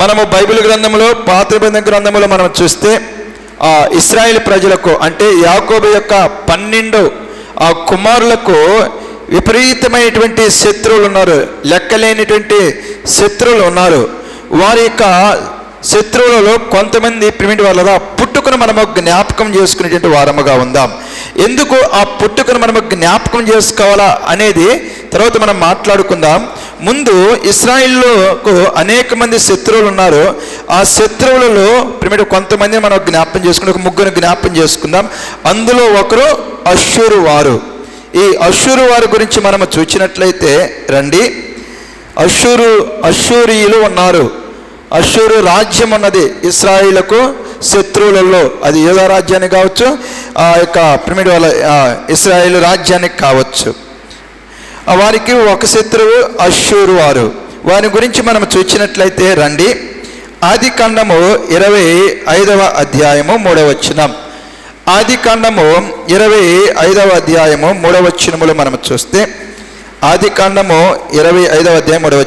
మనము బైబిల్ గ్రంథంలో పాత్రబంధ గ్రంథంలో మనం చూస్తే ఆ ఇస్రాయేల్ ప్రజలకు అంటే యాకోబు యొక్క పన్నెండు ఆ కుమారులకు విపరీతమైనటువంటి శత్రువులు ఉన్నారు లెక్కలేనిటువంటి శత్రువులు ఉన్నారు. వారి యొక్క శత్రువులలో కొంతమంది ప్రిమిటి వాళ్ళ పుట్టుకను మనము జ్ఞాపకం చేసుకునేటువంటి వారముగా ఉందాం. ఎందుకు ఆ పుట్టుకను మనము జ్ఞాపకం చేసుకోవాలా అనేది తర్వాత మనం మాట్లాడుకుందాం. ముందు ఇస్రాయిల్లోకు అనేక మంది శత్రువులు ఉన్నారు. ఆ శత్రువులలో ప్రిమిటి కొంతమంది మనం జ్ఞాపకం చేసుకుని ఒక ముగ్గురు జ్ఞాపం చేసుకుందాం. అందులో ఒకరు అశ్షూరు వారు. ఈ అశ్షూరు వారి గురించి మనం చూచినట్లయితే రండి. అశ్షూరు అశ్షూరియులు ఉన్నారు. అశ్షూరు రాజ్యం ఉన్నది ఇస్రాయిలకు శత్రువులలో. అది ఏదో రాజ్యానికి కావచ్చు ఆ యొక్క ప్రమిడు వాళ్ళ ఇస్రాయిల్ రాజ్యానికి కావచ్చు. వారికి ఒక శత్రువు అశ్షూరు వారు. వారి గురించి మనం చూచినట్లయితే రండి. ఆది కాండము ఇరవై ఐదవ అధ్యాయము మూడవ ఆది కాండము ఇరవై ఐదవ అధ్యాయము మూడవచనములు మనం చూస్తే ఆది కాండము ఇరవై ఐదవ అధ్యాయం మూడవ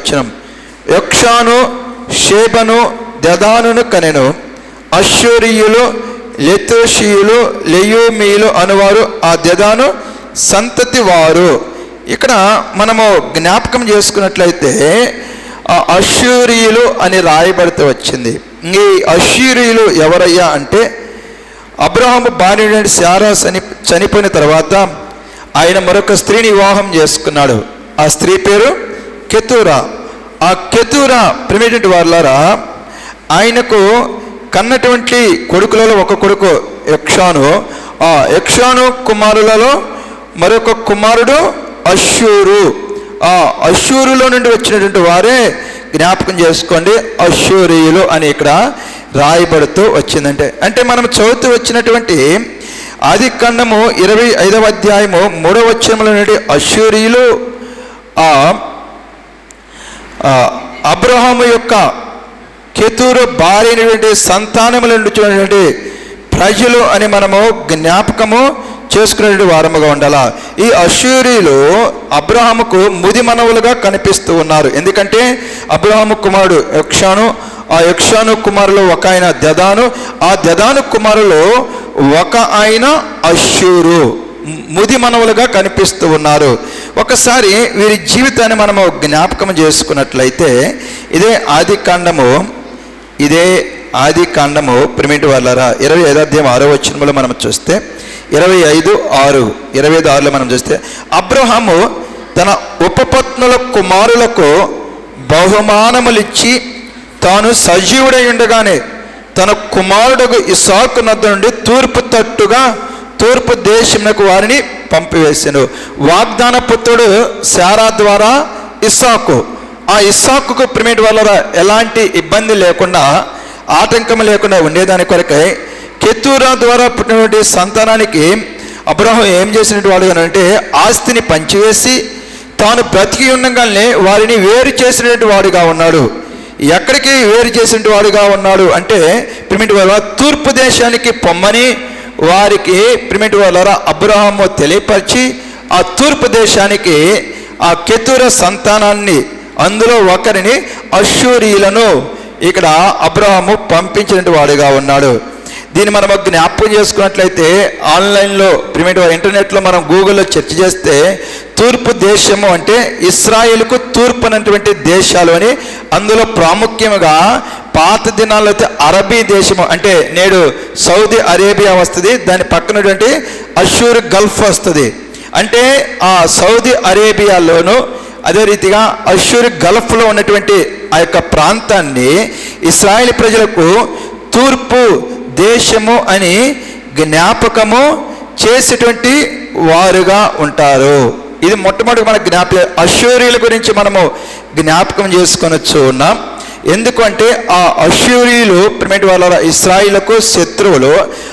యక్షాను షేబను దదానును కనెను. అశ్వరీయులు లెతోషియులు లెయోమీయులు అనువారు ఆ దదాను సంతతి వారు. ఇక్కడ మనము జ్ఞాపకం చేసుకున్నట్లయితే ఆ అని రాయబడితే వచ్చింది. ఈ అశ్యూరియులు ఎవరయ్యా అంటే అబ్రహాము బాణ్యుడైన శారా చని చనిపోయిన తర్వాత ఆయన మరొక స్త్రీని వివాహం చేసుకున్నాడు. ఆ స్త్రీ పేరు కెతూరా. ఆ కెతూరా ప్రిమిటెంట్ వాళ్ళారా ఆయనకు కన్నటువంటి కొడుకులలో ఒక కొడుకు యక్షాను. ఆ యక్షాను కుమారులలో మరొక కుమారుడు అశ్షూరు ఆ అశ్షూరులో నుండి వచ్చినటువంటి వారే జ్ఞాపకం చేసుకోండి. అశ్షూరియులు అని ఇక్కడ రాయబడుతూ వచ్చిందంటే. అంటే మనం చదువుతూ వచ్చినటువంటి ఆది ఖండము ఇరవై ఐదవ అధ్యాయము మూడవ వచ్చముల నుండి అశ్షూరియులు ఆ అబ్రహాము యొక్క కెతూరు భార్యటువంటి సంతానముల నుండి ప్రజలు అని మనము జ్ఞాపకము చేసుకునే వారముగా ఉండాలా? ఈ అశ్యూరీలు అబ్రహాముకు ముది మనవులుగా కనిపిస్తూ ఉన్నారు. ఎందుకంటే అబ్రహాము కుమారుడు యక్షాను ఆ యక్షాను కుమారులు ఒక ఆయన దదాను ఆ దదాను కుమారులు ఒక ఆయన అశ్యూరు ముది మనవులుగా కనిపిస్తూ ఉన్నారు. ఒకసారి వీరి జీవితాన్ని మనము జ్ఞాపకం చేసుకున్నట్లయితే ఇదే ఆది కాండము ఇదే ఆది కాండము ప్రిమిటి వాళ్ళరా ఇరవై ఐదు అధ్యాయం ఆరో వచ్చినములో మనం చూస్తే ఇరవై ఐదు ఆరు ఇరవై ఐదు ఆరులో మనం చూస్తే అబ్రహాము తన ఉపపత్నుల కుమారులకు బహుమానములిచ్చి తాను సజీవుడై ఉండగానే తన కుమారుడు ఇసాకు నద్ద నుండి తూర్పు తట్టుగా తూర్పు దేశమునకు వారిని పంపివేశాను వాగ్దాన పుత్రుడు శారా ద్వారా ఇస్సాకు ఆ ఇస్సాకు ప్రిమిట్ వల్ల ఎలాంటి ఇబ్బంది లేకుండా ఆటంకం లేకుండా ఉండేదాని కొరకై కెత్తూరా ద్వారా పుట్టినటువంటి సంతానానికి అబ్రహం ఏం చేసినట్టు వాడు అంటే ఆస్తిని పంచివేసి తాను బ్రతికి ఉండగానే వారిని వేరు చేసినటువంటి వాడుగా ఉన్నాడు. ఎక్కడికి వేరు చేసిన వాడుగా ఉన్నాడు అంటే ప్రిమిటి వాళ్ళ తూర్పు దేశానికి పొమ్మని వారికి ప్రిమిటి వాళ్ళ అబ్రహాము తెలియపరిచి ఆ తూర్పు దేశానికి ఆ కెతుర సంతానాన్ని అందులో ఒకరిని అశ్వరీయులను ఇక్కడ అబ్రహాము పంపించినటువంటి వాడుగా ఉన్నాడు. దీన్ని మనం జ్ఞాపకం చేసుకున్నట్లయితే ఆన్లైన్లో ప్రిమిట్ ఇంటర్నెట్లో మనం గూగుల్లో సెర్చ్ చేస్తే తూర్పు దేశము అంటే ఇస్రాయేల్కు తూర్పు అనేటువంటి దేశాలు అని అందులో ప్రాముఖ్యంగా పాత దినాల్లో అయితే అరబీ దేశము అంటే నేడు సౌదీ అరేబియా వస్తుంది దాని పక్కనటువంటి అషూర్ గల్ఫ్ వస్తుంది. అంటే ఆ సౌదీ అరేబియాలోను అదే రీతిగా అషూర్ గల్ఫ్లో ఉన్నటువంటి ఆ యొక్క ప్రాంతాన్ని ఇస్రాయేల్ ప్రజలకు తూర్పు దేశము అని జ్ఞాపకము చేసేటువంటి వారుగా ఉంటారు. ఇది మొట్టమొదటి మన జ్ఞాప అశ్వర్యుల గురించి మనము జ్ఞాపకం చేసుకొనొచ్చు ఉన్నాం. ఎందుకంటే ఆ అశ్వర్యులు ప్రిమేటి వాళ్ళ ఇస్రాయిలకు శత్రువులు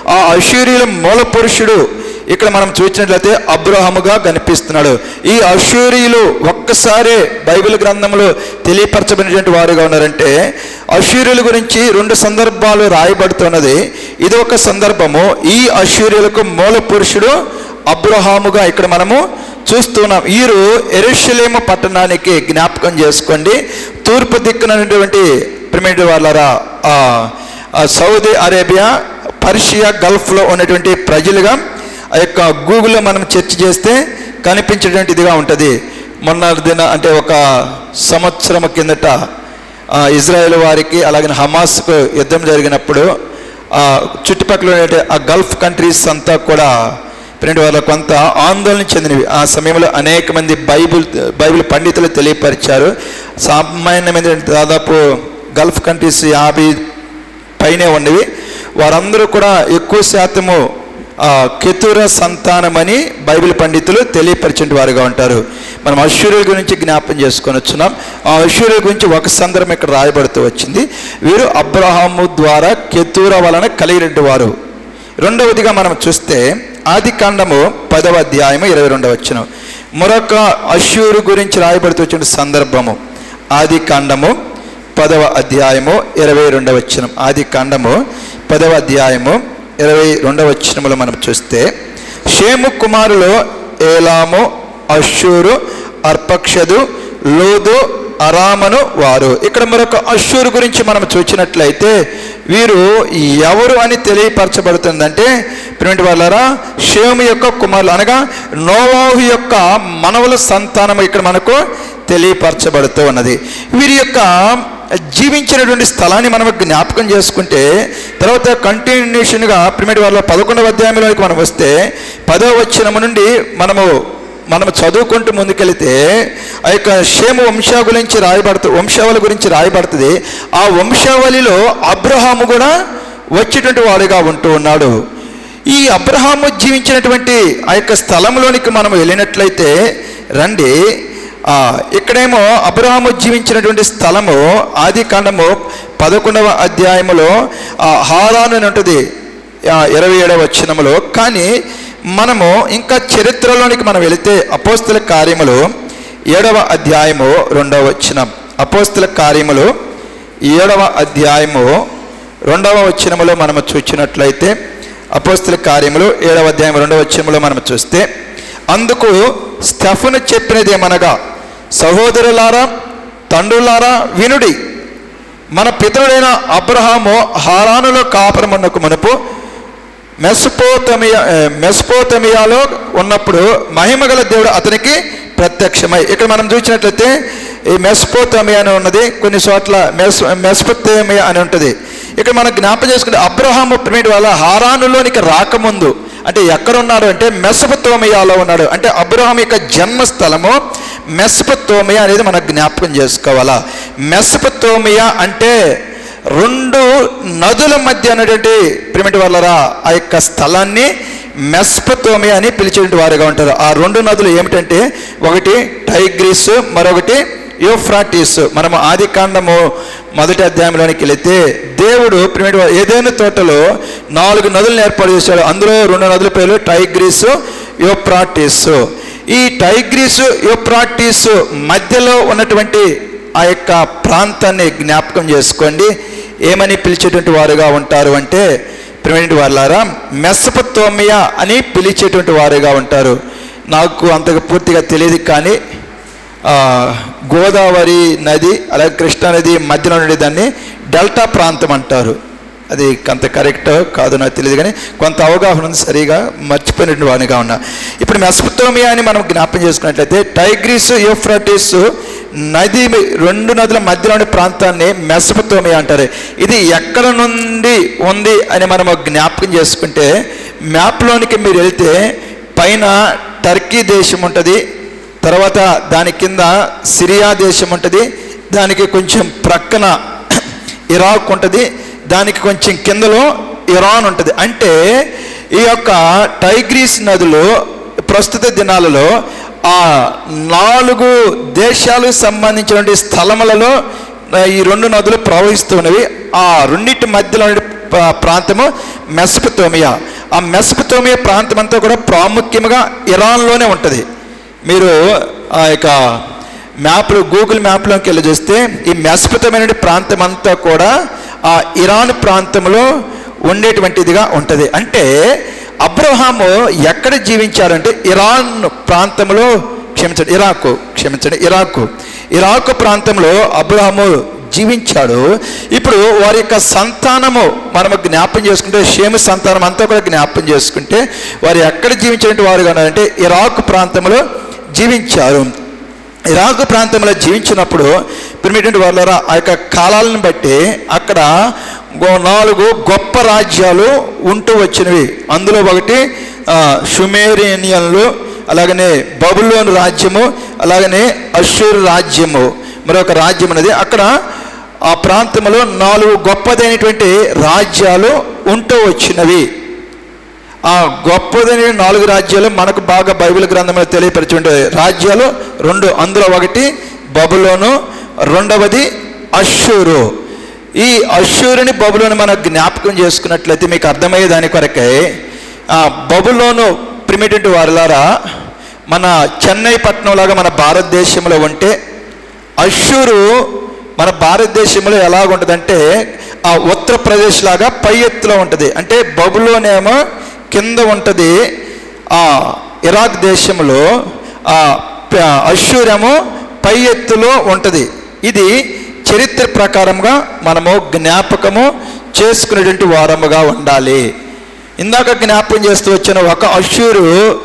ఆ అశ్వర్యుల మూల పురుషుడు ఇక్కడ మనం చూసినట్లయితే అబ్రహముగా కనిపిస్తున్నాడు. ఈ అషూరియులు ఒక్కసారే బైబిల్ గ్రంథంలో తెలియపరచబడినటువంటి వారుగా ఉన్నారంటే అశ్వర్యుల గురించి రెండు సందర్భాలు రాయబడుతున్నది. ఇది ఒక సందర్భము. ఈ అశ్వర్యులకు మూల పురుషుడు అబ్రహాముగా ఇక్కడ మనము చూస్తున్నాం. వీరు ఎరుషలేము పట్టణానికి జ్ఞాపకం చేసుకోండి. తూర్పు దిక్కునటువంటి ప్రిమిడ్ వాళ్ళరా సౌదీ అరేబియా పర్షియా గల్ఫ్లో ఉన్నటువంటి ప్రజలుగా ఆ యొక్క గూగుల్లో మనం సెర్చ్ చేస్తే కనిపించేటువంటి ఇదిగా ఉంటుంది. మొన్న దిన అంటే ఒక సంవత్సరం కిందట ఇజ్రాయెల్ వారికి అలాగే హమాస్కు యుద్ధం జరిగినప్పుడు ఆ చుట్టుపక్కల ఉండే ఆ గల్ఫ్ కంట్రీస్ అంతా కూడా ప్రింట్ వాళ్ళ కొంత ఆందోళన చెందినవి. ఆ సమయంలో అనేక మంది బైబిల్ బైబిల్ పండితులు తెలియపరిచారు. సామాన్యమైన దాదాపు గల్ఫ్ కంట్రీస్ యాభై పైనే ఉన్నవి. వారందరూ కూడా ఎక్కువ శాతము కెతుర సంతానమని బైబిల్ పండితులు తెలియపరిచిన వారుగా ఉంటారు. మనం అశ్వర్యుల గురించి జ్ఞాపం చేసుకొని వచ్చినాం. ఆ అశ్వర్యుల గురించి ఒక సందర్భం ఇక్కడ రాయబడుతూ వచ్చింది. వీరు అబ్రహాము ద్వారా కెతూర వలన కలిగినట్టు వారు. రెండవదిగా మనం చూస్తే ఆది కాండము పదవ అధ్యాయము ఇరవై రెండవ వచ్చిన మరొక అశ్వరు గురించి రాయబడుతూ వచ్చిన సందర్భము ఆది కాండము పదవ అధ్యాయము ఇరవై రెండవ వచనం. ఆది కాండము పదవ అధ్యాయము ఇరవై రెండవ వచనములో మనం చూస్తే షేము కుమారులో ఏలాము అషూరు అర్పక్షదు లోదు అరామను వారు. ఇక్కడ మరొక అషూరు గురించి మనం చూసినట్లయితే వీరు ఎవరు అని తెలియపరచబడుతుందంటే ప్రిమిటి వాళ్ళారా షేము యొక్క కుమారులు అనగా నోవాహు యొక్క మనవుల సంతానం ఇక్కడ మనకు తెలియపరచబడుతూ ఉన్నది. వీరి యొక్క జీవించినటువంటి స్థలాన్ని మనం జ్ఞాపకం చేసుకుంటే తర్వాత కంటిన్యూషన్గా ప్రిమిటి వాళ్ళ పదకొండవ అధ్యాయంలోకి మనం వస్తే పదో వచ్చినము నుండి మనము మనం చదువుకుంటూ ముందుకెళితే ఆ యొక్క క్షేమ వంశా గురించి రాయబడుతూ వంశావళి గురించి రాయబడుతుంది. ఆ వంశావళిలో అబ్రహాము కూడా వచ్చేటువంటి వాడుగా ఉంటూ ఉన్నాడు. ఈ అబ్రహాము జీవించినటువంటి ఆ యొక్క స్థలంలోనికి మనం వెళ్ళినట్లయితే రండి ఇక్కడేమో అబ్రహాము జీవించినటువంటి స్థలము ఆది కాండము పదకొండవ అధ్యాయములో హారాను అని ఉంటుంది ఇరవై ఏడవ వచ్చినములో కానీ మనము ఇంకా చరిత్రలోనికి మనం వెళితే అపోస్తుల కార్యములు ఏడవ అధ్యాయము రెండవ వచ్చినం అపోస్తుల కార్యములు ఏడవ అధ్యాయము రెండవ వచ్చినములో మనము చూచినట్లయితే అపోస్తుల కార్యములు ఏడవ అధ్యాయం రెండవ వచ్చినములో మనం చూస్తే అందుకు స్టఫ్ను చెప్పినది ఏమనగా సహోదరులారా తండ్రులారా వినుడి. మన పితరుడైన అబ్రహాము హారానులో కాపురమున్నకు మనపు మెస్పోతమియా మెస్పోతమియాలో ఉన్నప్పుడు మహిమగల దేవుడు అతనికి ప్రత్యక్షమై. ఇక్కడ మనం చూసినట్లయితే ఈ మెస్పోతమియా అని ఉన్నది కొన్ని చోట్ల మెస్ మెస్పోతమియా అని ఉంటుంది. ఇక్కడ మనం జ్ఞాపం చేసుకుంటే అబ్రహాము ప్రేమిటి వల్ల హారానులోనికి రాకముందు అంటే ఎక్కడున్నాడు అంటే మెస్పతోమియాలో ఉన్నాడు. అంటే అబ్రహాం యొక్క జన్మస్థలము మెస్పతోమియా అనేది మనం జ్ఞాపకం చేసుకోవాలా. మెస్పతోమియా అంటే రెండు నదుల మధ్య అనేటువంటి ప్రిమిటి వాళ్ళరా ఆ యొక్క స్థలాన్ని మెస్పతోమియా అని పిలిచేటువంటి వారుగా ఉంటారు. ఆ రెండు నదులు ఏమిటంటే ఒకటి టైగ్రీస్ మరొకటి యూఫ్రాటిస్ మనము ఆది కాండము మొదటి అధ్యాయంలోనికి వెళితే దేవుడు ప్రిమిటి ఏదైనా తోటలో నాలుగు నదులను ఏర్పాటు చేశాడు. అందులో రెండు నదుల పేర్లు టైగ్రీస్ యూఫ్రాటిస్ ఈ టైగ్రీస్ యూఫ్రాటిస్ మధ్యలో ఉన్నటువంటి ఆ యొక్క ప్రాంతాన్ని జ్ఞాపకం చేసుకోండి. ఏమని పిలిచేటువంటి వారుగా ఉంటారు అంటే ప్రిమిటి వాళ్ళారా మెస్పతోమియా అని పిలిచేటువంటి వారుగా ఉంటారు. నాకు అంతగా పూర్తిగా తెలియదు కానీ గోదావరి నది అలాగే కృష్ణా నది మధ్యలో ఉండే దాన్ని డెల్టా ప్రాంతం అంటారు. అది కొంత కరెక్ట్ కాదు నాకు తెలియదు కానీ కొంత అవగాహన ఉంది సరిగా మర్చిపోయినటువంటి వాడిగా ఉన్నా. ఇప్పుడు మెస్పతోమియా అని మనం జ్ఞాపం చేసుకున్నట్లయితే టైగ్రీస్ యూఫ్రటిస్ నది రెండు నదుల మధ్యలో ఉండే ప్రాంతాన్ని మెస్పతోమియా అంటారు. ఇది ఎక్కడ నుండి ఉంది అని మనం జ్ఞాపకం చేసుకుంటే మ్యాప్లోనికి మీరు వెళ్తే పైన టర్కీ దేశం ఉంటుంది తర్వాత దాని కింద సిరియా దేశం ఉంటుంది దానికి కొంచెం ప్రక్కన ఇరాక్ ఉంటుంది దానికి కొంచెం కిందలో ఇరాన్ ఉంటుంది. అంటే ఈ యొక్క టైగ్రీస్ నదులు ప్రస్తుత దినాలలో ఆ నాలుగు దేశాలకు సంబంధించినటువంటి స్థలములలో ఈ రెండు నదులు ప్రవహిస్తున్నవి ఆ రెండింటి మధ్యలో ప్రాంతము మెస్పతోమియా. ఆ మెస్పతోమియా ప్రాంతం అంతా కూడా ప్రాముఖ్యంగా ఇరాన్లోనే ఉంటుంది. మీరు ఆ యొక్క మ్యాప్లో గూగుల్ మ్యాప్లోకి వెళ్ళి చూస్తే ఈ మెస్పతమైన ప్రాంతం అంతా కూడా ఆ ఇరాన్ ప్రాంతంలో ఉండేటువంటిదిగా ఉంటుంది. అంటే అబ్రహాము ఎక్కడ జీవించారంటే ఇరాన్ ప్రాంతంలో క్షమించండి ఇరాకు క్షమించండి ఇరాకు. ఇరాకు ప్రాంతంలో అబ్రహాము జీవించాడు. ఇప్పుడు వారి యొక్క సంతానము మనము జ్ఞాపం చేసుకుంటే షేము సంతానం అంతా కూడా జ్ఞాపం చేసుకుంటే వారు ఎక్కడ జీవించాలంటే వారు కానీ అంటే ఇరాక్ ప్రాంతంలో జీవించారు. ఇరాకు ప్రాంతంలో జీవించినప్పుడు పిరిమిటెంట్ వాళ్ళరా ఆ యొక్క కాలాలను బట్టి అక్కడ నాలుగు గొప్ప రాజ్యాలు ఉంటూ వచ్చినవి. అందులో ఒకటి షుమేరియన్లు అలాగనే బబులోను రాజ్యము అలాగనే అషూర్ రాజ్యము. మరొక రాజ్యం అనేది అక్కడ ఆ ప్రాంతంలో నాలుగు గొప్పదైనటువంటి రాజ్యాలు ఉంటూ వచ్చినవి. ఆ గొప్పదని నాలుగు రాజ్యాలు మనకు బాగా బైబిల్ గ్రంథంలో ఉండే రాజ్యాలు రెండు. అందులో ఒకటి బబులోను రెండవది అషూరు ఈ అషూరుని బబులోను మనం జ్ఞాపకం చేసుకున్నట్లయితే మీకు అర్థమయ్యే దాని కొరకై. బబులోను ప్రిమిటెంట్ వారిలారా మన చెన్నై పట్టణంలాగా మన భారతదేశంలో ఉంటే అషూరు మన భారతదేశంలో ఎలాగుంటుందంటే ఆ ఉత్తరప్రదేశ్ లాగా పై ఎత్తులో ఉంటుంది. అంటే బబులోనేమో కింద ఉంటుంది ఆ ఇరాక్ దేశంలో ఆ ప- పై ఎత్తులో ఉంటుంది. ఇది చరిత్ర ప్రకారంగా మనము జ్ఞాపకము చేసుకునేటువంటి వారముగా ఉండాలి. ఇందాక జ్ఞాపకం చేస్తూ వచ్చిన ఒక అశ్షూరు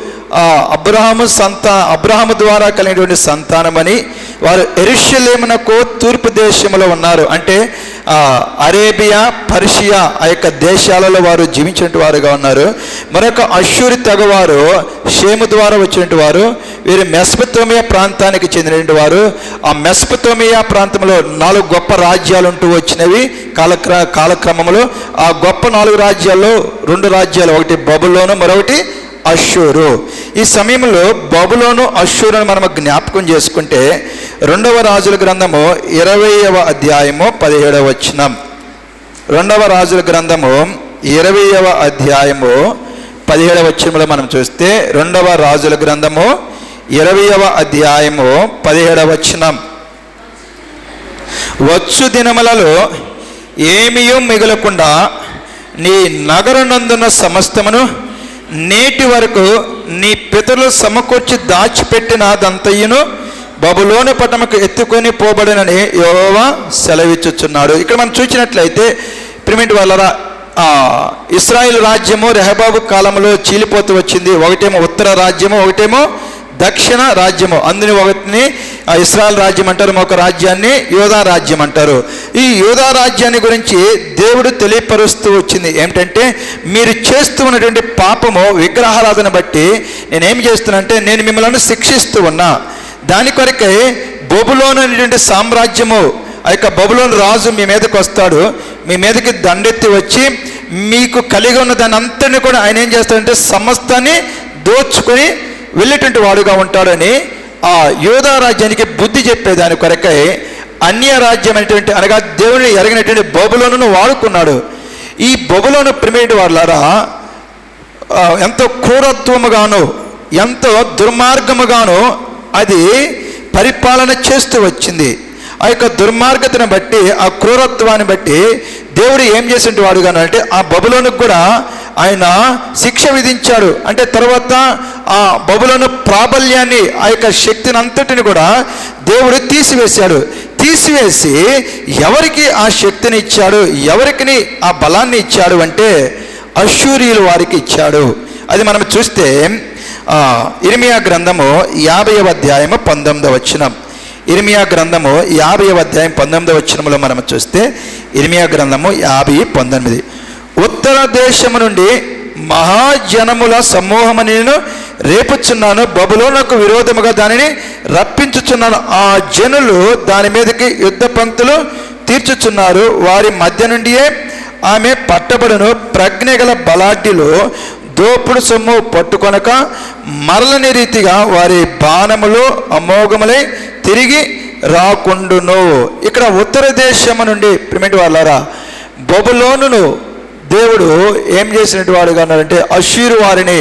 అబ్రహాము సంతా అబ్రహాము ద్వారా కలిగినటువంటి సంతానమని వారు ఎరుషలేమునకు తూర్పు దేశంలో ఉన్నారు. అంటే అరేబియా పర్షియా ఆ యొక్క దేశాలలో వారు జీవించినటువంటి వారుగా ఉన్నారు. మరొక అశ్వరి తెగవారు షేము ద్వారా వచ్చినటువంటి వారు వీరు మెస్పతోమియా ప్రాంతానికి చెందినటువంటి వారు. ఆ మెస్పతోమియా ప్రాంతంలో నాలుగు గొప్ప రాజ్యాలు ఉంటూ వచ్చినవి కాలక్ర కాలక్రమంలో ఆ గొప్ప నాలుగు రాజ్యాల్లో రెండు రాజ్యాలు ఒకటి బబులోను మరొకటి అశ్షూరు ఈ సమయంలో బబులోను అశ్షూరును మనం జ్ఞాపకం చేసుకుంటే రెండవ రాజుల గ్రంథము ఇరవైవ అధ్యాయము పదిహేడవ వచనం. రెండవ రాజుల గ్రంథము ఇరవైవ అధ్యాయము పదిహేడవ వచనంలో మనం చూస్తే రెండవ రాజుల గ్రంథము ఇరవైవ అధ్యాయము పదిహేడవ వచనం. వచ్చు దినములలో ఏమీయూ మిగలకుండా నీ నగరనందున్న సమస్తమును నేటి వరకు నీ పితరులు సమకూర్చి దాచిపెట్టినదంతయును బబులోని పట్టణకు ఎత్తుకొని పోబడినని యోవా సెలవిచ్చుచున్నాడు. ఇక్కడ మనం చూసినట్లయితే ప్రిమిట్ వాళ్ళరా ఇస్రాయిల్ రాజ్యము రెహబాబు కాలంలో చీలిపోతూ వచ్చింది. ఒకటేమో ఉత్తర రాజ్యము ఒకటేమో దక్షిణ రాజ్యము. అందుని ఒకటిని ఇస్రాయల్ రాజ్యం అంటారు ఒక రాజ్యాన్ని యోధా రాజ్యం అంటారు. ఈ యోధా రాజ్యాన్ని గురించి దేవుడు తెలియపరుస్తూ వచ్చింది. ఏమిటంటే మీరు చేస్తూ ఉన్నటువంటి పాపము విగ్రహారాధన బట్టి నేనేం చేస్తున్నానంటే నేను మిమ్మల్ని శిక్షిస్తూ ఉన్నా. దాని కొరకై బొబులోను అనేటువంటి సామ్రాజ్యము ఆ యొక్క బబులోన్ రాజు మీ మీదకి వస్తాడు. మీ మీదకి దండెత్తి వచ్చి మీకు కలిగి ఉన్న దాని అంతటిని కూడా ఆయన ఏం చేస్తాడంటే సమస్తాన్ని దోచుకొని వెళ్ళేటువంటి వాడుగా ఉంటాడని ఆ యోధా రాజ్యానికి బుద్ధి చెప్పేదాని కొరకై అన్య రాజ్యం అనేటువంటి అనగా దేవుని ఎరగినటువంటి బొబులోను వాడుకున్నాడు. ఈ బొబులోను ప్రిమేటి వాళ్ళారా ఎంతో క్రూరత్వముగాను ఎంతో దుర్మార్గముగాను అది పరిపాలన చేస్తూ వచ్చింది. ఆ యొక్క దుర్మార్గతను బట్టి ఆ క్రూరత్వాన్ని బట్టి దేవుడు ఏం చేసిన వాడుగాను అంటే ఆ బబులోనికి కూడా ఆయన శిక్ష విధించాడు. అంటే తర్వాత ఆ బబులోను ప్రాబల్యాన్ని ఆ యొక్క శక్తిని అంతటిని కూడా దేవుడు తీసివేశాడు. తీసివేసి ఎవరికి ఆ శక్తిని ఇచ్చాడు ఎవరికి ఆ బలాన్ని ఇచ్చాడు అంటే అశూరియులు వారికి ఇచ్చాడు. అది మనం చూస్తే ఆ, ఇర్మియా గ్రంథము యాభైవ అధ్యాయము పంతొమ్మిదవ వచ్చినం ఇర్మియా గ్రంథము యాభై అధ్యాయం పంతొమ్మిది వచ్చినములో మనం చూస్తే ఇర్మియా గ్రంథము యాభై పంతొమ్మిది. ఉత్తర దేశము నుండి మహాజనముల సమూహము నేను రేపుచున్నాను బబులోనకు విరోధముగా దానిని రప్పించుచున్నాను. ఆ జనులు దాని మీదకి యుద్ధ పంక్తులు తీర్చుచున్నారు. వారి మధ్య నుండియే ఆమె పట్టబడును. ప్రజ్ఞ గల బలాఢ్యులు దోపుడు సొమ్ము పట్టుకొనక మరలని రీతిగా వారి బాణములు అమోఘములై తిరిగి రాకుండును. ఇక్కడ ఉత్తర దేశము నుండి ప్రిమిటి వాళ్ళారా బొబులోనును దేవుడు ఏం చేసినట్టు వాడుగా అన్నారంటే అషీరు వారిని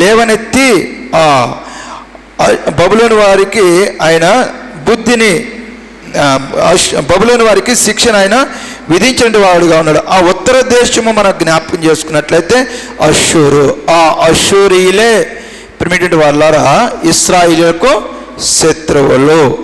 లేవనెత్తి ఆ బబులోని వారికి ఆయన బుద్ధిని బబులోని వారికి శిక్షణ ఆయన విధించిన వాడుగా ఉన్నాడు. ఆ ఉత్తర దేశము మనం జ్ఞాపకం చేసుకున్నట్లయితే అశూరు ఆ అశ్షూరియులే ప్రిమిటెంట్ వాళ్ళారా? ఇస్రాయిలకు శత్రువులు.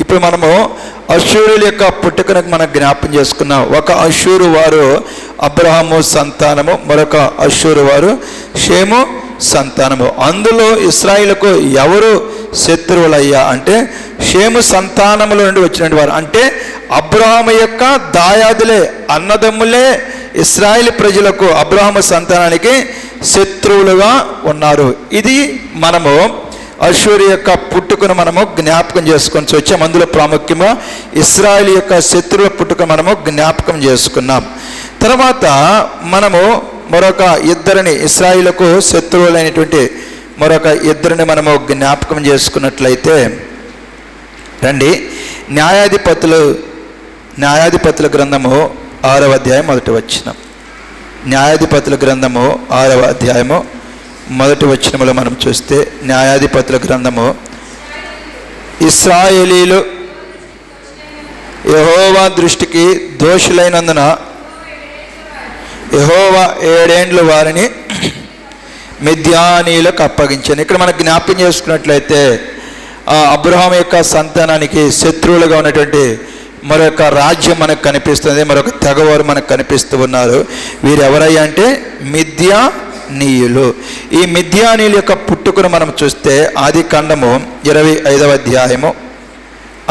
ఇప్పుడు మనము అశూరుల యొక్క పుట్టుకను మనం జ్ఞాపం చేసుకున్నాం. ఒక అశూరు వారు అబ్రహము సంతానము మరొక అశూరు వారు షేము సంతానము. అందులో ఇస్రాయిలకు ఎవరు శత్రువులయ్యా? అంటే షేము సంతానముల నుండి వచ్చినటువంటి వారు. అంటే అబ్రహాము యొక్క దాయాదులే అన్నదమ్ములే ఇస్రాయిల్ ప్రజలకు అబ్రహాము సంతానానికి శత్రువులుగా ఉన్నారు. ఇది మనము అశ్వరి యొక్క పుట్టుకను మనము జ్ఞాపకం చేసుకొని వచ్చాం అందులో ప్రాముఖ్యము ఇస్రాయిల్ యొక్క శత్రువుల పుట్టుక మనము జ్ఞాపకం చేసుకున్నాం. తర్వాత మనము మరొక ఇద్దరిని ఇస్రాయిలకు శత్రువులైనటువంటి మరొక ఇద్దరిని మనము జ్ఞాపకం చేసుకున్నట్లయితే రండి. న్యాయాధిపతులు న్యాయాధిపతుల గ్రంథము ఆరవ అధ్యాయం మొదటి వచ్చిన న్యాయాధిపతుల గ్రంథము ఆరవ అధ్యాయము మొదటి వచ్చినములో మనం చూస్తే న్యాయాధిపతుల గ్రంథము ఇస్రాయేలీలు యహోవా దృష్టికి దోషులైనందున యహోవా ఏడేండ్లు వారిని మిథ్యానీలకు అప్పగించాను. ఇక్కడ మనం జ్ఞాపకం చేసుకున్నట్లయితే ఆ అబ్రహాం యొక్క సంతానానికి శత్రువులుగా ఉన్నటువంటి మరొక రాజ్యం మనకు కనిపిస్తుంది మరొక తెగవారు మనకు కనిపిస్తూ ఉన్నారు. వీరు ఎవరయ్యా అంటే మిథ్యా నీయులు ఈ మిథ్యానీయుల యొక్క పుట్టుకను మనం చూస్తే ఆది కాండము ఇరవై ఐదవ అధ్యాయము.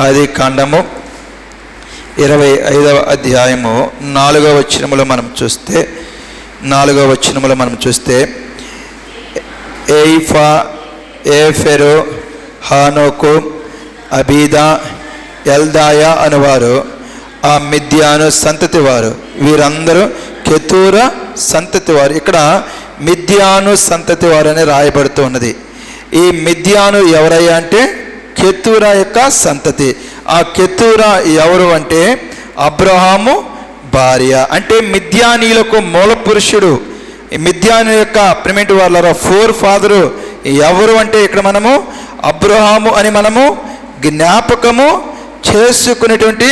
ఆది కాండము ఇరవై ఐదవ అధ్యాయము నాలుగవ వచనములో మనం చూస్తే నాలుగవ వచనములో మనం చూస్తే ఎయిఫా ఏఫెరు హానోకు అబీదా ఎల్దాయా అనువారు ఆ మిథ్యాను సంతతి వారు. వీరందరూ కెతూర సంతతి వారు. ఇక్కడ మిథ్యాను సంతతి వారు అని రాయబడుతూ ఉన్నది. ఈ మిథ్యాను ఎవరయ్యా అంటే కెతూర యొక్క సంతతి. ఆ కెతూరా ఎవరు అంటే అబ్రహాము భార్య. అంటే మిథ్యానీలకు మూల పురుషుడు. ఈ యొక్క ప్రిమెంట్ వాళ్ళ ఫోర్ ఫాదరు. ఎవరు అంటే ఇక్కడ మనము? అబ్రహాము అని మనము జ్ఞాపకము చేసుకునేటువంటి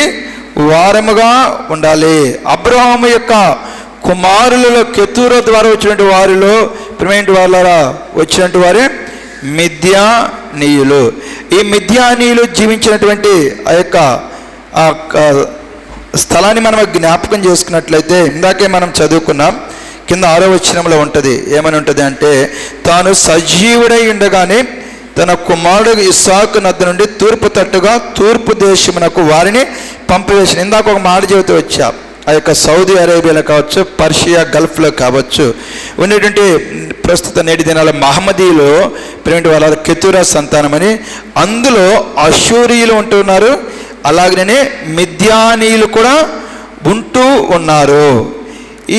వారముగా ఉండాలి. అబ్రహాము యొక్క కుమారులలో కెతూర ద్వారా వచ్చినటువంటి వారిలో ప్రిమెంట్ వాళ్ళ వచ్చినటువంటి వారే మిథ్యానీయులు ఈ మిథ్యానీయులు జీవించినటువంటి ఆ యొక్క ఆ స్థలాన్ని మనం జ్ఞాపకం చేసుకున్నట్లయితే ఇందాకే మనం చదువుకున్నాం కింద ఆరో వచనంలో ఉంటుంది. ఏమని ఉంటుంది అంటే తాను సజీవుడై ఉండగానే తన కుమారుడు ఇసాకు నద్ద నుండి తూర్పు తట్టుగా తూర్పు దేశమునకు వారిని పంపివేసిన ఇందాక ఒక మాట చెబుతూ వచ్చా. ఆ యొక్క సౌదీ అరేబియాలో కావచ్చు పర్షియా గల్ఫ్లో కావచ్చు ఉన్నటువంటి ప్రస్తుత నేటి దినాల మహమ్మదీలో ప్రేమిటి వాళ్ళ కెతురా సంతానమని అందులో అశూరియులు ఉంటున్నారు అలాగనే మిథ్యానీయులు కూడా ఉంటూ ఉన్నారు.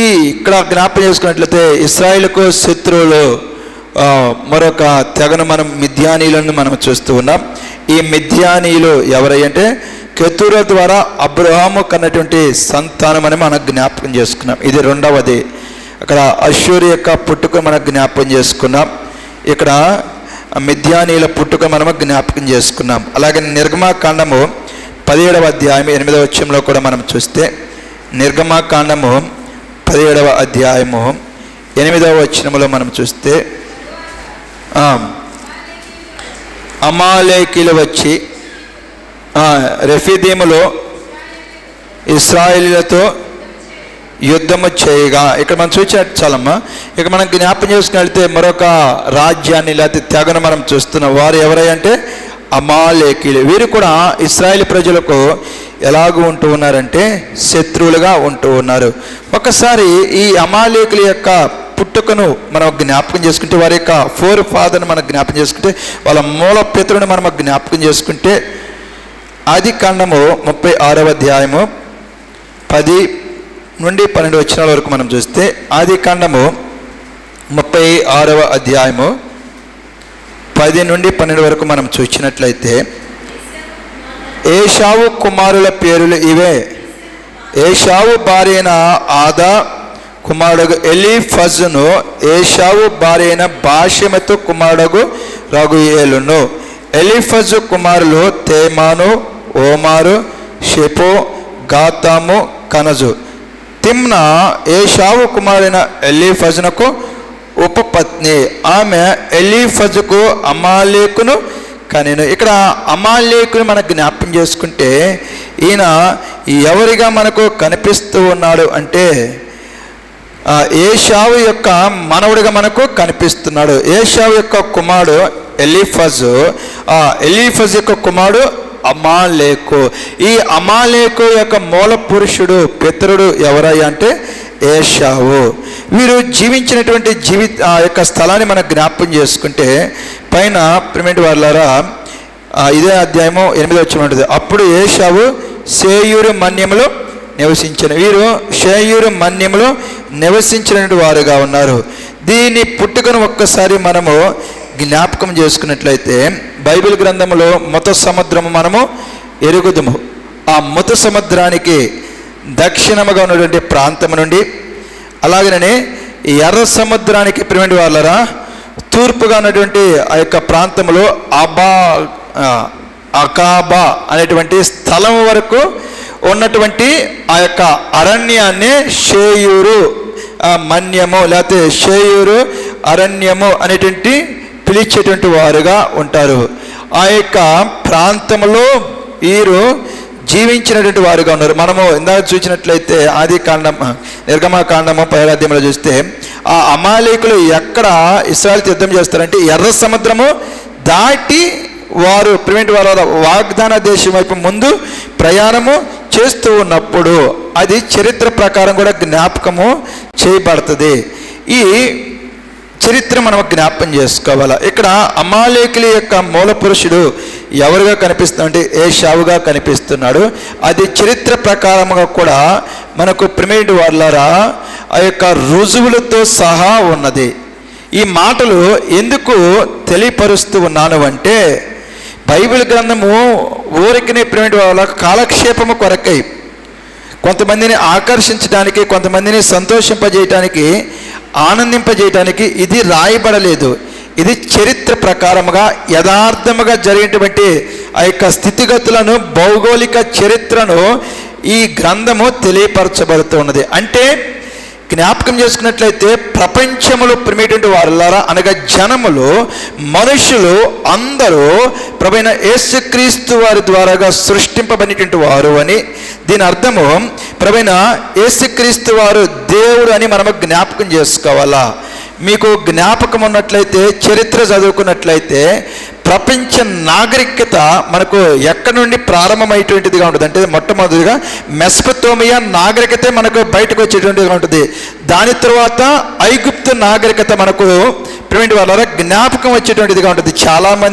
ఈ ఇక్కడ జ్ఞాపకం చేసుకున్నట్లయితే ఇస్రాయిల్కు శత్రువులు మరొక తెగను మనం మిథ్యానీయులను మనం చూస్తూ ఉన్నాం. ఈ మిథ్యానీయులు అంటే కెతుర ద్వారా అబ్రహాము కన్నటువంటి సంతానం అని మనం జ్ఞాపకం చేసుకున్నాం. ఇది రెండవది. అక్కడ అశ్వరి యొక్క పుట్టుక మనం జ్ఞాపకం చేసుకున్నాం. ఇక్కడ మిథ్యానీల పుట్టుక మనము జ్ఞాపకం చేసుకున్నాం. అలాగే నిర్గమాకాండము పదిహేడవ అధ్యాయం ఎనిమిదవ వచ్చంలో కూడా మనం చూస్తే నిర్గమాకాండము పదిహేడవ అధ్యాయము ఎనిమిదవ వచనములో మనం చూస్తే అమాలేకీలు వచ్చి రెఫీదీములో ఇస్రాయేలీలతో యుద్ధము చేయగా ఇక్కడ మనం చూసేట చాలమ్మా ఇక మనం జ్ఞాపకం చేసుకుని వెళ్తే మరొక రాజ్యాన్ని లేకపోతే తెగను మనం చూస్తున్నాం వారు ఎవరంటే అమాలేకీలు వీరు కూడా ఇస్రాయేల్ ప్రజలకు ఎలాగూ ఉంటూ ఉన్నారంటే శత్రువులుగా ఉంటూ ఉన్నారు. ఒకసారి ఈ అమాలేకుల యొక్క పుట్టుకను మనం జ్ఞాపకం చేసుకుంటే వారి యొక్క ఫోర్ ఫాదర్ని మనం జ్ఞాపకం చేసుకుంటే వాళ్ళ మూల పితరుని మనం జ్ఞాపకం చేసుకుంటే ఆది కాండము ముప్పై ఆరవ అధ్యాయము పది నుండి పన్నెండు వచ్చినాల వరకు మనం చూస్తే ఆది కాండము ముప్పై ఆరవ అధ్యాయము పది నుండి పన్నెండు వరకు మనం చూసినట్లయితే ఏషావు కుమారుల పేర్లు ఇవే. ఏషావు భార్య అయిన ఆదా కుమారుడు ఎలీఫజును ఏషావు భార్య అయిన భాష్యమతు కుమారుడు రఘుయేలును ఎలీఫజు కుమారులు తేమాను ఓమారు షెపో గాతాము కనజు. తిమ్న ఏషావు కుమారైన ఎలీఫజునకు ఉపపత్ని. ఆమె ఎలీఫజుకు అమాలేకును కానీ ఇక్కడ అమాలేకుని మనకు జ్ఞాపం చేసుకుంటే ఈయన ఎవరిగా మనకు కనిపిస్తూ ఉన్నాడు అంటే ఏషావు యొక్క మనవుడిగా మనకు కనిపిస్తున్నాడు. ఏషావు యొక్క కుమారుడు ఎలీఫజ్ ఎలీఫజ్ యొక్క కుమారుడు అమాలేకు. ఈ అమాలేకు యొక్క మూల పురుషుడు పితరుడు ఎవరయ్యా అంటే ఏషావు. వీరు జీవించినటువంటి జీవి ఆ యొక్క స్థలాన్ని మనం జ్ఞాపకం చేసుకుంటే పైన ప్రిమెంట్ వాళ్ళారా ఇదే అధ్యాయము ఎనిమిది వచ్చి ఉంటుంది. అప్పుడు ఏషావు సేయూరు మన్యములు నివసించిన వీరు షేయూరు మన్యంలో నివసించినటువంటి వారుగా ఉన్నారు. దీని పుట్టుకను ఒక్కసారి మనము జ్ఞాపకం చేసుకున్నట్లయితే బైబిల్ గ్రంథములో మత సముద్రము మనము ఎరుగుదుము. ఆ మత సముద్రానికి దక్షిణముగా ఉన్నటువంటి ప్రాంతం నుండి అలాగనే ఎర్ర సముద్రానికి ప్రిమెంట్ వాళ్ళరా తూర్పుగా ఉన్నటువంటి ఆ యొక్క ప్రాంతంలో అబా అకాబా అనేటువంటి స్థలం వరకు ఉన్నటువంటి ఆ యొక్క అరణ్యాన్ని షేయూరు మన్యము లేకపోతే షేయూరు అరణ్యము అనేటువంటి పిలిచేటువంటి వారుగా ఉంటారు. ఆ యొక్క ప్రాంతంలో వీరు జీవించినటువంటి వారుగా ఉన్నారు. మనము ఇందాక చూసినట్లయితే ఆది కాండం నిర్గమకాండము పైరాధ్యంలో చూస్తే ఆ అమాలేకులు ఎక్కడ ఇస్రాయల్ యుద్ధం చేస్తారంటే ఎర్ర సముద్రము దాటి వారు ప్రివెంట్ వారు వాగ్దాన దేశం వైపు ముందు ప్రయాణము చేస్తూ ఉన్నప్పుడు అది చరిత్ర ప్రకారం కూడా జ్ఞాపకము చేయబడుతుంది. ఈ చరిత్ర మనం జ్ఞాపం చేసుకోవాలి? ఇక్కడ అమాలేకుల యొక్క మూల పురుషుడు ఎవరుగా కనిపిస్తున్నాడు ఏ షావుగా కనిపిస్తున్నాడు. అది చరిత్ర ప్రకారముగా కూడా మనకు ప్రిమేడ్ వాళ్ళరా ఆ యొక్క రుజువులతో సహా ఉన్నది. ఈ మాటలు ఎందుకు తెలియపరుస్తూ ఉన్నాను అంటే బైబిల్ గ్రంథము ఊరికినే ప్రేమిటి వాళ్ళ కాలక్షేపము కొరకై కొంతమందిని ఆకర్షించడానికి కొంతమందిని సంతోషింపజేయటానికి ఆనందింపజేయటానికి ఇది రాయబడలేదు. ఇది చరిత్ర ప్రకారముగా యథార్థముగా జరిగినటువంటి ఆ యొక్క స్థితిగతులను భౌగోళిక చరిత్రను ఈ గ్రంథము తెలియపరచబడుతున్నది. అంటే జ్ఞాపకం చేసుకున్నట్లయితే ప్రపంచంలో ప్రిమేటువంటి వారులారా అనగా జనములు మనుషులు అందరూ ప్రభైన యేసుక్రీస్తు వారి ద్వారాగా సృష్టింపబడినటువంటి వారు అని. దీని అర్థము ప్రభైన యేసుక్రీస్తు వారు దేవుడు అని మనము జ్ఞాపకం చేసుకోవాలా? మీకు జ్ఞాపకం ఉన్నట్లయితే చరిత్ర చదువుకున్నట్లయితే ప్రపంచ నాగరికత మనకు ఎక్కడి నుండి ప్రారంభమైనటువంటిదిగా ఉంటుంది? అంటే మొట్టమొదటిగా మెస్పతోమియా నాగరికతే మనకు బయటకు వచ్చేటువంటిదిగా ఉంటుంది. దాని తర్వాత ఐగుప్తు నాగరికత మనకు ప్రివెంట్ వాళ్ళ జ్ఞాపకం వచ్చేటువంటిదిగా ఉంటుంది. చాలామంది